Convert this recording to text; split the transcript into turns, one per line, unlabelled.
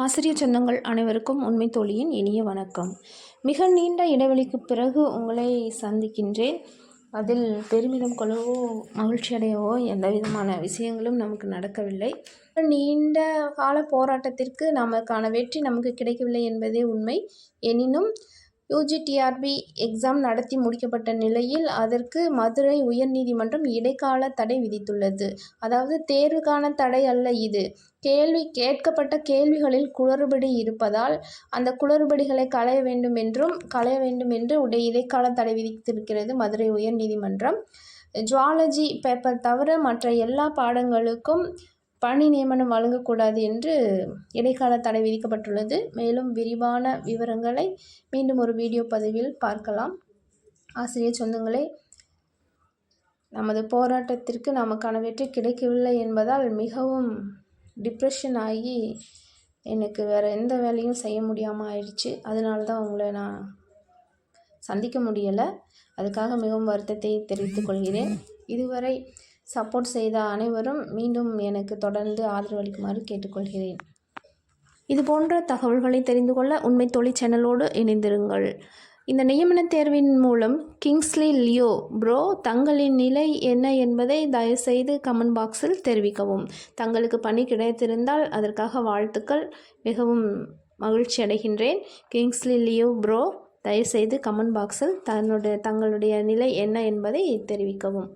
ஆசிரியர் சொந்தங்கள் அனைவருக்கும் உண்மை தோழியின் இனிய வணக்கம். மிக நீண்ட இடைவெளிக்கு பிறகு உங்களை சந்திக்கின்றேன். அதில் பெருமிதம் கொள்ளவோ மகிழ்ச்சி அடையவோ எந்த விதமான விஷயங்களும் நமக்கு நடக்கவில்லை. நீண்ட கால போராட்டத்திற்கு நமக்கான வெற்றி நமக்கு கிடைக்கவில்லை என்பதே உண்மை. எனினும் யூஜிடிஆர்பி எக்ஸாம் நடத்தி முடிக்கப்பட்ட நிலையில் அதற்கு மதுரை உயர்நீதிமன்றம் இடைக்கால தடை விதித்துள்ளது. அதாவது தேர்வுக்கான தடை அல்ல இது. கேள்வி கேட்கப்பட்ட கேள்விகளில் குளறுபடி இருப்பதால் அந்த குளறுபடிகளை களைய வேண்டும் என்றும் களைய வேண்டும் என்று உடைய இடைக்கால தடை விதித்திருக்கிறது மதுரை உயர்நீதிமன்றம். ஜுவாலஜி பேப்பர் தவிர மற்ற எல்லா பாடங்களுக்கும் பணி நியமனம் வழங்கக்கூடாது என்று இடைக்கால தடை விதிக்கப்பட்டுள்ளது. மேலும் விரிவான விவரங்களை மீண்டும் ஒரு வீடியோ பதிவில் பார்க்கலாம். ஆசிரியர் சொந்தங்களே நமது போராட்டத்திற்கு நமக்கான வெற்றி கிடைக்கவில்லை என்பதால் மிகவும் டிப்ரெஷன் ஆகி எனக்கு வேறு எந்த வேலையும் செய்ய முடியாமல் ஆயிடுச்சு. அதனால தான் உங்களை நான் சந்திக்க முடியலை. அதுக்காக மிகவும் வருத்தத்தை தெரிவித்துக் கொள்கிறேன். இதுவரை சப்போர்ட் செய்த அனைவரும் மீண்டும் எனக்கு தொடர்ந்து ஆதரவு அளிக்குமாறு கேட்டுக்கொள்கிறேன். இது போன்ற தகவல்களை தெரிந்து கொள்ள உண்மை தொழில் சேனலோடு இணைந்திருங்கள். இந்த நியமன தேர்வின் மூலம் கிங்ஸ்லி லியோ ப்ரோ தங்களின் நிலை என்ன என்பதை தயவுசெய்து கமெண்ட் பாக்ஸில் தெரிவிக்கவும். தங்களுக்கு பணி கிடைத்திருந்தால் அதற்காக வாழ்த்துக்கள். மிகவும் மகிழ்ச்சி அடைகின்றேன். கிங்ஸ்லி லியோ ப்ரோ தயவுசெய்து கமெண்ட் பாக்ஸில் தன்னுடைய தங்களுடைய நிலை என்ன என்பதை தெரிவிக்கவும்.